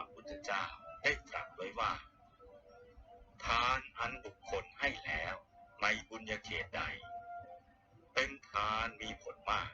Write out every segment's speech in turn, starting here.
สัมพุทธเจ้าได้ตรัสไว้ว่า ทานอันบุคคลให้แล้วในบุญญาเขตใด เป็นทานมีผลมาก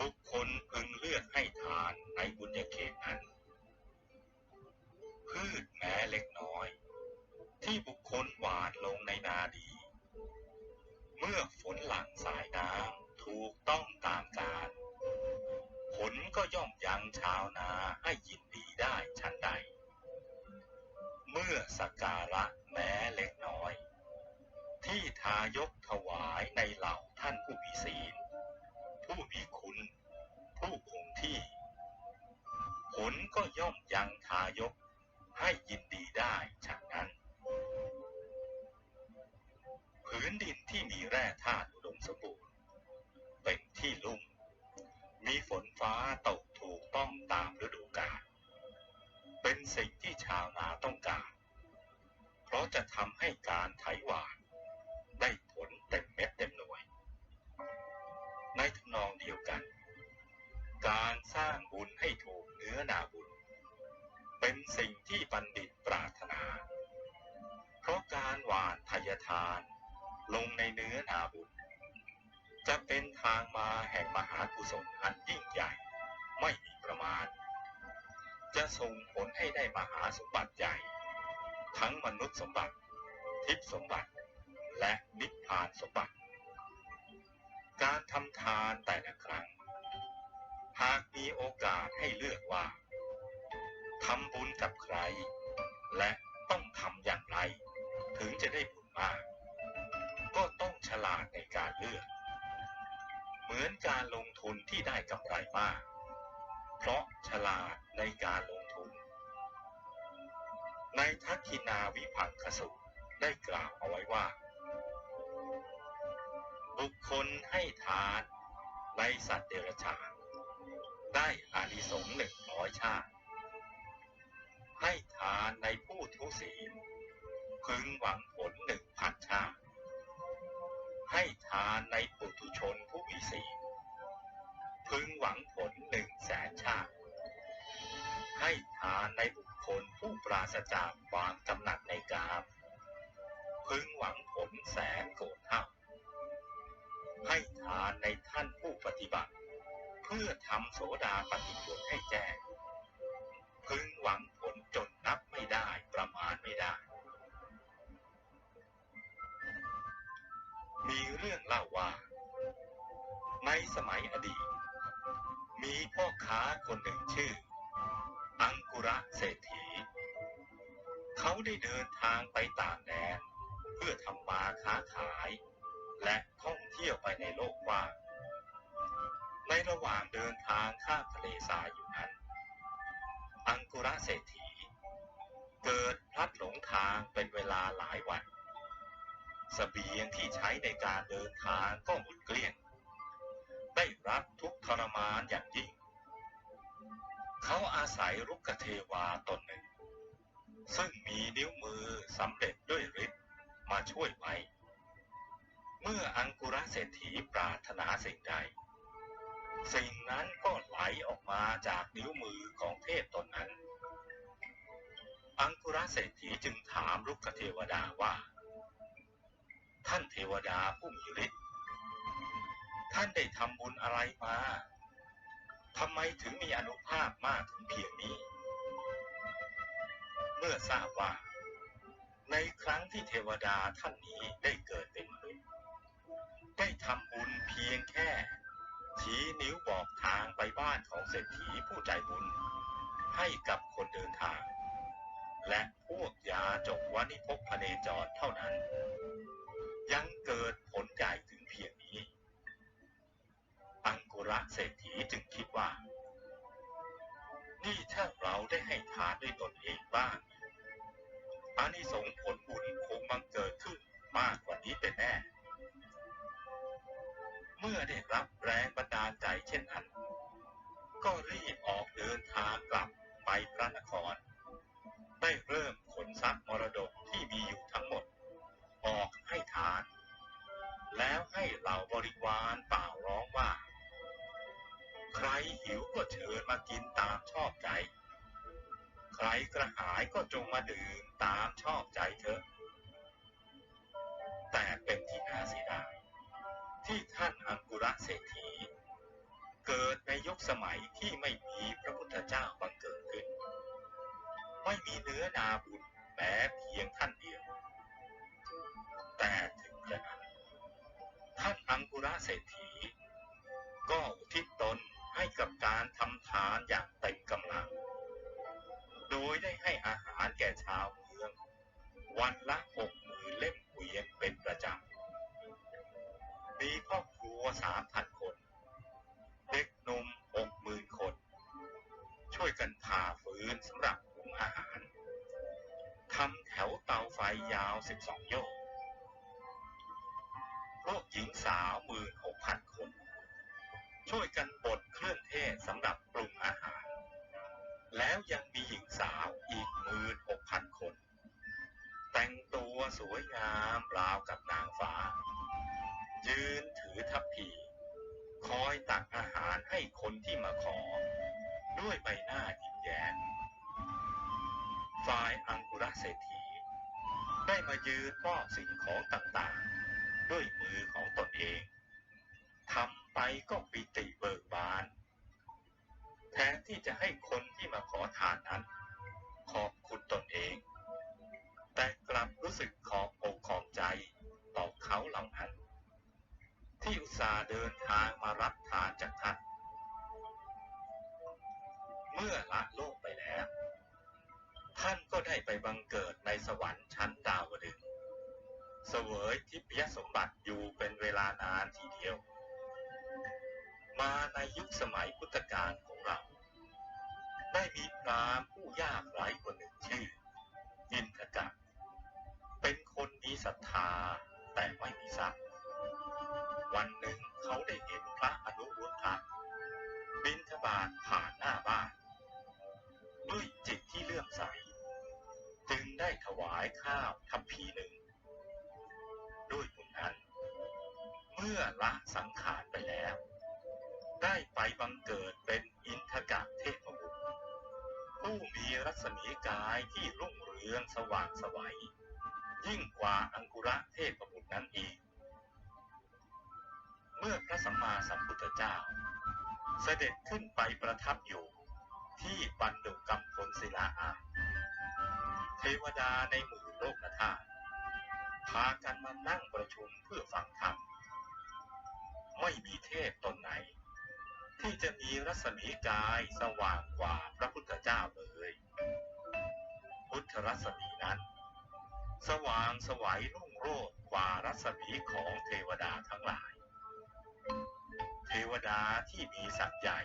บุคคลพึงเลือกให้ทานในบุญญาเขตนั้น พืชแม้เล็กน้อย ที่บุคคลหวานลงในนาดี เมื่อฝนหลั่งสายน้ำถูกต้องตามกาลผลก็ย่อมยังชาวนาให้ยิน สักการะแม้เล็กน้อย ที่ทายกถวายในเหล่าท่านผู้มีศีล ผู้มีคุณ ผู้คงที่ ผลก็ย่อมยังทายกให้ยินดีได้ฉันนั้น พื้นดินที่มีแร่ธาตุอุดมสมบูรณ์เป็นที่ลุ่ม มีฝนฟ้าตกถูกต้องตามฤดูกาล เป็นสิ่งที่ชาวนาต้องการ จะทำให้การไถหวานได้ผลเต็มเม็ดเต็มหน่วย ในทำนองเดียวกัน การสร้างบุญให้ถูกเนื้อนาบุญ เป็นสิ่งที่บัณฑิตปรารถนา เพราะการหวานทายทานลงในเนื้อนาบุญ จะเป็นทางมาแห่งมหากุศลอันยิ่งใหญ่ไม่มีประมาณ จะส่งผลให้ได้มหาสมบัติใหญ่ ทั้งมนุษย์สมบัติ ทิพสมบัติ และนิพพานสมบัติ การทำทานแต่ละครั้ง หากมีโอกาสให้เลือกว่าทำบุญกับใคร และต้องทำอย่างไร ถึงจะได้บุญมาก ก็ต้องฉลาดในการเลือก เหมือนการลงทุนที่ได้กำไรมาก เพราะฉลาดในการลง ในทักขินาวิพังคสุได้กล่าวเอาไว้ว่า บุคคลให้ทานในสัตว์เดรัจฉานได้อานิสงส์หนึ่งร้อยชาติ ให้ทานในผู้ทุศีลพึงหวังผลหนึ่งพันชาติ ให้ทานในปุถุชนผู้มีศีลพึงหวังผลหนึ่งแสนชาติ ให้ทานในบุค คลผู้ปราศจากความกำหนัดในกามพึงหวังผลแสนโกรธเท่าให้ทานในท่านผู้ปฏิบัติ เพื่อทำโสดาปฏิผลให้แจ้ง พึงหวังผลจนนับไม่ได้ประมาณไม่ได้ มีเรื่องเล่าว่า ในสมัยอดีต มีพ่อค้าคนหนึ่งชื่อ อังกุระเศรษฐี เขาได้เดินทางไปต่างแดน เพื่อทำมาค้าขาย และท่องเที่ยวไปในโลกกว้าง ในระหว่างเดินทางข้ามทะเลทรายอยู่นั้น อังกุระเศรษฐี เกิดพลัดหลงทางเป็นเวลาหลายวันสเสบียงที่ใช้ในการเดินทางก็หมดเกลี้ยง ได้รับทุกทรมานอย่างยิ่ง เขาอาศัยรุกขเทวาตนหนึ่ง ซึ่งมีนิ้วมือสำเร็จด้วยฤทธิ์มาช่วยไว้ เมื่ออังกุระเศรษฐีปรารถนาสิ่งใด สิ่งนั้นก็ไหลออกมาจากนิ้วมือของเทพตนนั้น อังกุระเศรษฐีจึงถามรุกขเทวดาว่า ท่านเทวดาผู้มีฤทธิ์ท่านได้ทำบุญอะไรมาทำไมถึงมีอนุภาพมากถึงเพียงนี้ อทราบว่า ในครั้งที่เทวดาท่านนี้ได้เกิดเป็นมนุษย์ได้ทำบุญเพียงแค่ ชี้นิ้วบอกทางไปบ้านของเศรษฐีผู้ใจบุญ ให้กับคนเดินทาง และพวกยาจกวานิพกพเนจรเท่านั้น ยังเกิดผลใหญ่ถึงเพียงนี้ อังกุระเศรษฐีจึงคิดว่า นี่ถ้าเราได้ให้ทานด้วยตนเองบ้าง อานิสงส์ผลบุญคงบังเกิดขึ้นมากกว่านี้เป็นแน่ เมื่อได้รับแรงบันดาลใจเช่นนั้น ก็รีบออกเดินทางกลับไปพระนคร รหิวก็เชิญมากินตามชอบใจรกระหายก็จงมาดื่มตามชอบใจเถอะ แต่เป็นที่น่าเสียดายที่ท่านอังกุระเศรษฐี เกิดในยุคสมัยที่ไม่มีพระพุทธเจ้าบังเกิดขึ้น ไม่มีเนื้อนาบุญแม้เพียงท่านเดียว แต่ถึงกระนั้นท่านอังกุระเศรษฐี ก็อุทิศตนให้กับการทำทานอย่างเต็มกำลัง ได้ให้อาหารแก่ชาวเมือง วันละหกหมื่นเล่มเกวียนเป็นประจำ มีครอบครัวสามพันคน เด็กหนุ่มหกหมื่นคน ช่วยกันผ่าฟืนสำหรับหุงอาหารทำแถวเตาไฟยาว12โยกพวกหญิงสาวหมื่นหกพันคน ช่วยกัน วสวยงามราวกับนางฟ้า ยืนถือทัพพี คอยตักอาหารให้คนที่มาขอ ด้วยใบหน้ายิ้มแย้มฝ่ายอังกุระเศรษฐี ได้มายืนมอบสิ่งของต่างๆ ด้วยมือของตนเองทำไปก็ปิติเบิกบาน แทนที่จะให้คนที่มาขอทานนั้น ขอบคุณตนเอง แต่กลับรู้สึกขอบอกขอบใจต่อเขาเหล่านั้น ที่อุตส่าห์เดินทางมารับทานจากท่าน เมื่อละโลกไปแล้ว ท่านก็ได้ไปบังเกิดในสวรรค์ชั้นดาวดึงส์เสวยทิพยสมบัติอยู่เป็นเวลานานทีเดียว มาในยุคสมัยพุทธกาลของเรา ได้มีพรามผู้ยากไร้คน ศรัทธาแต่ไม่มีทรัพย์ วันหนึ่งเขาได้เห็นพระอนุรุทธะบินทบาทผ่านหน้าบ้าน ด้วยจิตที่เลื่อมใส จึงได้ถวายข้าวทัพพีหนึ่ง ด้วยบุญนั้น เมื่อละสังขารไปแล้ว ได้ไปบังเกิดเป็นอินทกะเทพบุตรผู้มีรัศมีกายที่รุ่งเรืองสว่างสวัย ยิ่งกว่าอังกุระเทพบุตรนั้นอีก เมื่อพระสัมมาสัมพุทธเจ้า เสด็จขึ้นไปประทับอยู่ที่ปันดุกัมพลศิลาอาเทวดาในหมู่โลกธาตุพากันมานั่งประชุมเพื่อฟังธรรม ไม่มีเทพตนไหน ที่จะมีรัศมีกายสว่างกว่าพระพุทธเจ้าเลย พุทธรัศมีนั้น สว่างสวัยรุ่งโรจน์กว่ารัศมีของเทวดาทั้งหลาย เทวดาที่มีศักย์ใหญ่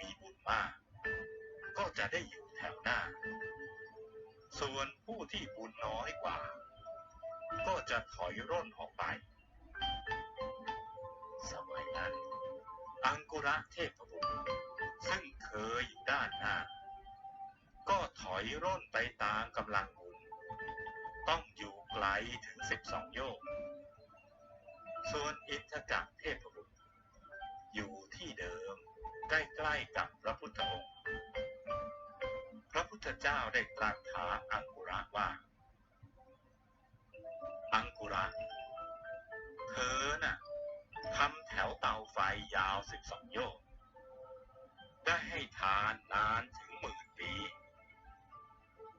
มีบุญมาก ก็จะได้อยู่แถวหน้า ส่วนผู้ที่บุญน้อยกว่า ก็จะถอยร่นออกไป สมัยนั้น อังกุระเทพบุตรซึ่งเคยอยู่ด้านหน้า ก็ถอยร่นไปตามกำลังบุ ต้องอยู่ไกลถึงสิบสองโยชน์ส่วนอินทกะเทพบุตร อยู่ที่เดิมใกล้ๆกับพระพุทธองค์ พระพุทธเจ้าได้ตรัสถาอังกุระว่า อังกุระ เธอน่ะทำแถวเตาไฟยาวสิบสองโยชน์ได้ให้ทานนานถึง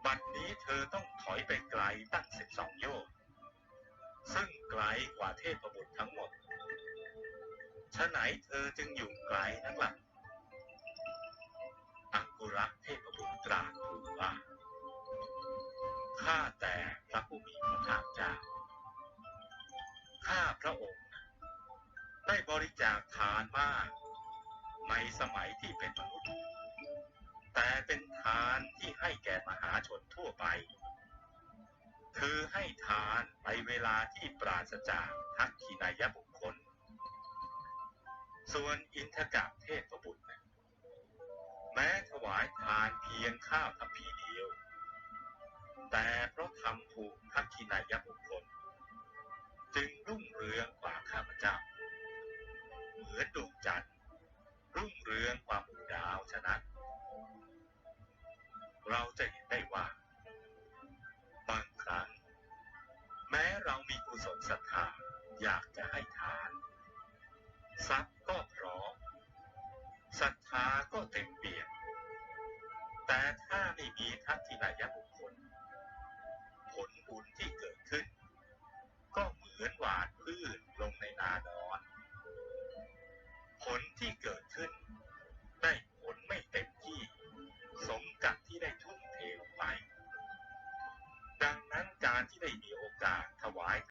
บัดนี้เธอต้องถอยไปไกลตั้งสิบสองโยชน์ซึ่งไกลกว่าเทพบุตรทั้งหมดฉะไหนเธอจึงอยู่ไกลนักล่ะอังกุระเทพบุตรตรัสทูลว่า ข้าแต่พระผู้มีพระภาคเจ้า ข้าพระองค์ ได้บริจาคทานมาก ในสมัยที่เป็นมนุษย์ แต่เป็นทานที่ให้แก่มหาชนทั่วไป คือให้ทานในเวลาที่ปราศจากทักขินายบุคคล ส่วนอินทกะเทพบุตร แม้ถวายทานเพียงข้าวทัพพีเดียว แต่เพราะทำถูกทักขินายบุคคล จึงรุ่งเรืองกว่าข้าพเจ้า เหมือนดวงจันทร์รุ่งเรืองกว่าดาวฉะนั้น เรเร